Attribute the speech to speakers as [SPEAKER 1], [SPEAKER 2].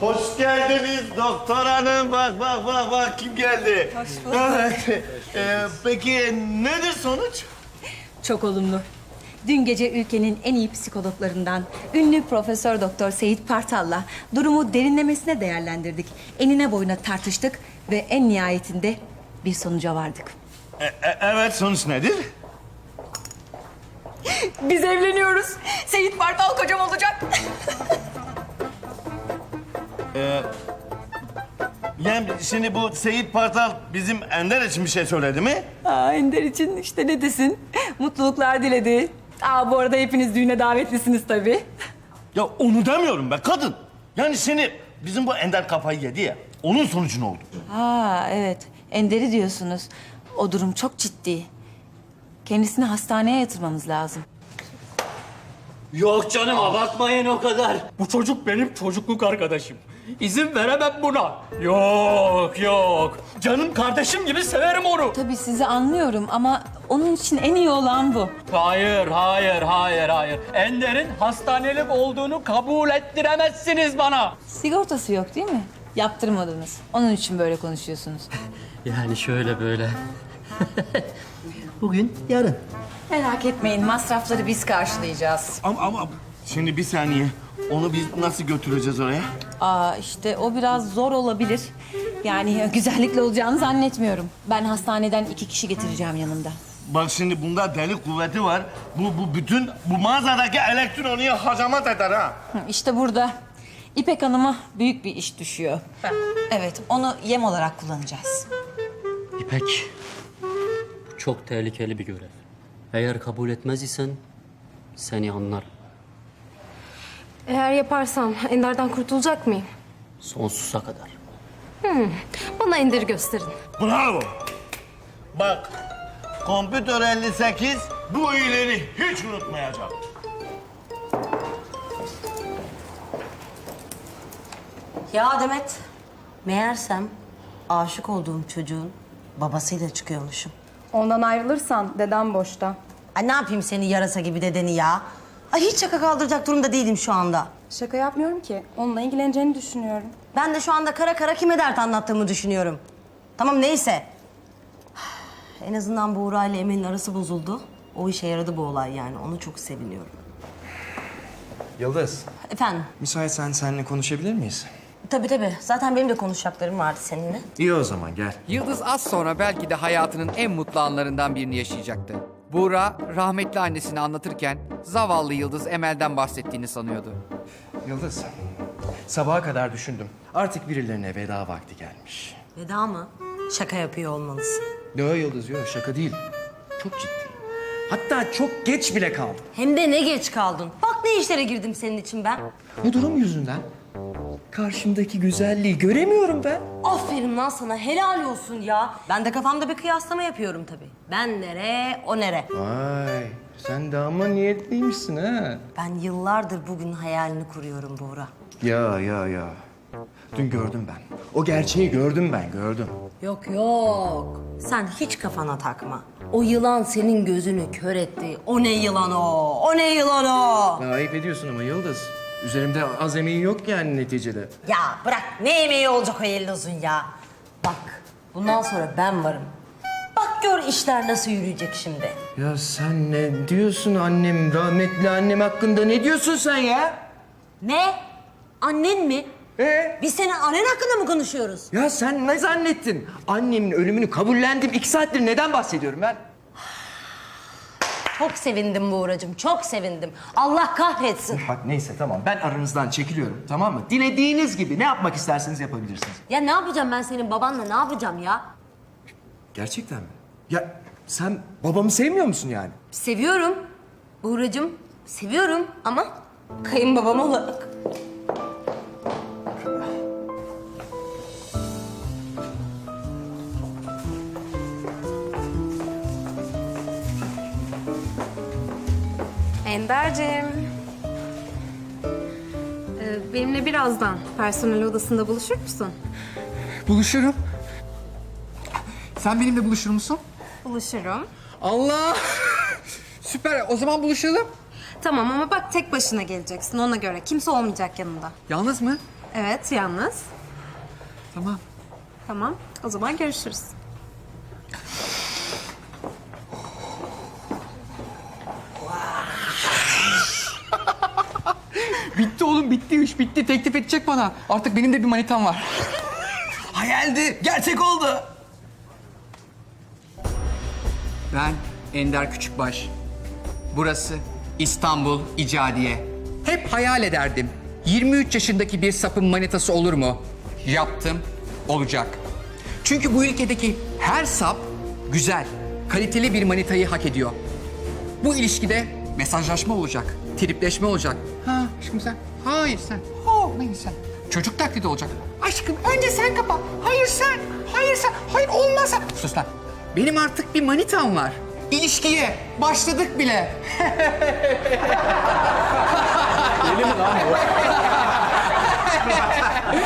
[SPEAKER 1] Hoş geldiniz doktor hanım. Bak bak bak bak kim geldi.
[SPEAKER 2] Hoş bulduk.
[SPEAKER 1] Evet. Ee, peki nedir sonuç?
[SPEAKER 2] Çok olumlu. Dün gece ülkenin en iyi psikologlarından ünlü Profesör Doktor Seyit Partal'la durumu derinlemesine değerlendirdik. Enine boyuna tartıştık ve en nihayetinde bir sonuca vardık.
[SPEAKER 1] E- e- evet sonuç nedir?
[SPEAKER 2] Biz evleniyoruz. Seyit Partal kocam olacak.
[SPEAKER 1] Yani şimdi bu Seyit Partal bizim Ender için bir şey söyledi mi?
[SPEAKER 2] Aa, Ender için işte ne desin? Mutluluklar diledi. Aa, bu arada hepiniz düğüne davetlisiniz tabii.
[SPEAKER 1] Ya onu demiyorum be kadın. Yani seni bizim bu Ender kafayı yedi ya. Onun sonucu ne oldu?
[SPEAKER 2] Ha evet. Ender'i diyorsunuz. O durum çok ciddi. Kendisini hastaneye yatırmamız lazım.
[SPEAKER 3] Yok canım abartmayın o kadar. Bu çocuk benim çocukluk arkadaşım. İzin veremem buna. Yok yok. Canım kardeşim gibi severim onu.
[SPEAKER 2] Tabii sizi anlıyorum ama onun için en iyi olan bu.
[SPEAKER 3] Hayır, hayır, hayır, hayır. Ender'in hastanelik olduğunu kabul ettiremezsiniz bana.
[SPEAKER 2] Sigortası yok değil mi? Yaptırmadınız. Onun için böyle konuşuyorsunuz.
[SPEAKER 3] Yani şöyle böyle. Bugün, yarın.
[SPEAKER 2] Merak etmeyin masrafları biz karşılayacağız.
[SPEAKER 1] Ama, ama şimdi bir saniye. Onu biz nasıl götüreceğiz oraya?
[SPEAKER 2] Aa işte o biraz zor olabilir. Yani güzellikle olacağını zannetmiyorum. Ben hastaneden iki kişi getireceğim yanımda.
[SPEAKER 1] Bak şimdi bunda deli kuvveti var. Bu, bu bütün bu mağazadaki elektroniği hacamat eder ha.
[SPEAKER 2] Hı, İşte burada İpek Hanım'a büyük bir iş düşüyor. Evet onu yem olarak kullanacağız.
[SPEAKER 3] İpek, bu çok tehlikeli bir görev. Eğer kabul etmez isen seni anlarım.
[SPEAKER 4] Eğer yaparsam Ender'den kurtulacak mıyım?
[SPEAKER 3] Sonsuza kadar.
[SPEAKER 4] Bana Ender'i gösterin.
[SPEAKER 1] Bravo. Bak, kompütör 58 bu iyiliğini hiç unutmayacak.
[SPEAKER 5] Ya Demet, meğersem aşık olduğum çocuğun babasıyla çıkıyormuşum.
[SPEAKER 6] Ondan ayrılırsan dedem boşta.
[SPEAKER 5] Ay ne yapayım seni yarasa gibi dedeni ya? Ay hiç şaka kaldıracak durumda değilim şu anda.
[SPEAKER 6] Şaka yapmıyorum ki. Onunla ilgileneceğini düşünüyorum.
[SPEAKER 5] Ben de şu anda kara kara kime dert anlattığımı düşünüyorum. Tamam neyse. En azından Buğra ile Emel'in arası bozuldu. O işe yaradı bu olay yani. Onu çok seviniyorum.
[SPEAKER 7] Yıldız,
[SPEAKER 5] Efendim?
[SPEAKER 7] müsaitsen seninle konuşabilir miyiz?
[SPEAKER 5] Tabii tabii. Zaten benim de konuşacaklarım vardı seninle.
[SPEAKER 7] İyi o zaman gel.
[SPEAKER 8] Yıldız az sonra belki de hayatının en mutlu anlarından birini yaşayacaktı. Buğra rahmetli annesini anlatırken zavallı Yıldız Emel'den bahsettiğini sanıyordu.
[SPEAKER 7] Yıldız, sabaha kadar düşündüm. Artık birilerine veda vakti gelmiş.
[SPEAKER 5] Veda mı? Şaka yapıyor olmalısın.
[SPEAKER 7] Yo Yıldız, yo şaka değil. Çok ciddi. Hatta çok geç bile kaldım.
[SPEAKER 5] Hem de ne geç kaldın. Bak ne işlere girdim senin için ben.
[SPEAKER 7] Ne durum yüzünden? Karşımdaki güzelliği göremiyorum ben.
[SPEAKER 5] Aferin lan sana helal olsun ya. Ben de kafamda bir kıyaslama yapıyorum tabii. Ben nere, o nere.
[SPEAKER 7] Vay, sen de ama niyetliymişsin ha.
[SPEAKER 5] Ben yıllardır bugün hayalini kuruyorum Buğra.
[SPEAKER 7] Ya ya ya. Dün gördüm ben. O gerçeği gördüm ben, gördüm.
[SPEAKER 5] Yok yok. Sen hiç kafana takma. O yılan senin gözünü kör etti. O ne yılan o? O ne yılan o?
[SPEAKER 7] Ya ayıp ediyorsun ama Yıldız. Üzerimde az emeğin yok yani neticede.
[SPEAKER 5] Ya bırak ne emeği olacak o elli uzun ya. Bak bundan sonra ben varım. Bak gör işler nasıl yürüyecek şimdi.
[SPEAKER 7] Ya sen ne diyorsun annem, rahmetli annem hakkında ne diyorsun sen ya?
[SPEAKER 5] Ne? Annen mi?
[SPEAKER 7] Ee?
[SPEAKER 5] Biz senin annen hakkında mı konuşuyoruz?
[SPEAKER 7] Ya sen ne zannettin? Annemin ölümünü kabullendim. İki saattir neden bahsediyorum ben?
[SPEAKER 5] Çok sevindim Buğracığım, çok sevindim. Allah kahretsin.
[SPEAKER 7] Bak neyse tamam ben aranızdan çekiliyorum tamam mı? Dilediğiniz gibi ne yapmak isterseniz yapabilirsiniz.
[SPEAKER 5] Ya ne yapacağım ben senin babanla ne yapacağım ya?
[SPEAKER 7] Gerçekten mi? Ya sen babamı sevmiyor musun yani?
[SPEAKER 5] Seviyorum Buğracığım, seviyorum ama kayınbabam olarak.
[SPEAKER 4] Ender'cim. Ee, benimle birazdan personel odasında buluşur musun?
[SPEAKER 8] Buluşurum. Sen benimle buluşur musun?
[SPEAKER 4] Buluşurum.
[SPEAKER 8] Allah! Süper. O zaman buluşalım.
[SPEAKER 4] Tamam ama bak tek başına geleceksin ona göre. Kimse olmayacak yanında.
[SPEAKER 8] Yalnız mı?
[SPEAKER 4] Evet, yalnız.
[SPEAKER 8] Tamam.
[SPEAKER 4] Tamam, o zaman görüşürüz.
[SPEAKER 8] Bitti oğlum bitti iş bitti. Teklif edecek bana. Artık benim de bir manitam var.
[SPEAKER 7] Hayaldi, gerçek oldu.
[SPEAKER 8] Ben Ender Küçükbaş. Burası İstanbul İcadiye. Hep hayal ederdim. 23 yaşındaki bir sapın manitası olur mu? Yaptım, olacak. Çünkü bu ülkedeki her sap güzel, kaliteli bir manitayı hak ediyor. Bu ilişkide mesajlaşma olacak, tripleşme olacak. Ha aşkım sen, hayır sen, ho hayır sen. Çocuk taklidi olacak. Aşkım önce sen kapa, hayır sen, hayır sen, hayır olmaz sen. Sus lan. Benim artık bir manitam var. İlişkiye başladık bile.
[SPEAKER 3] Deli mi lan bu?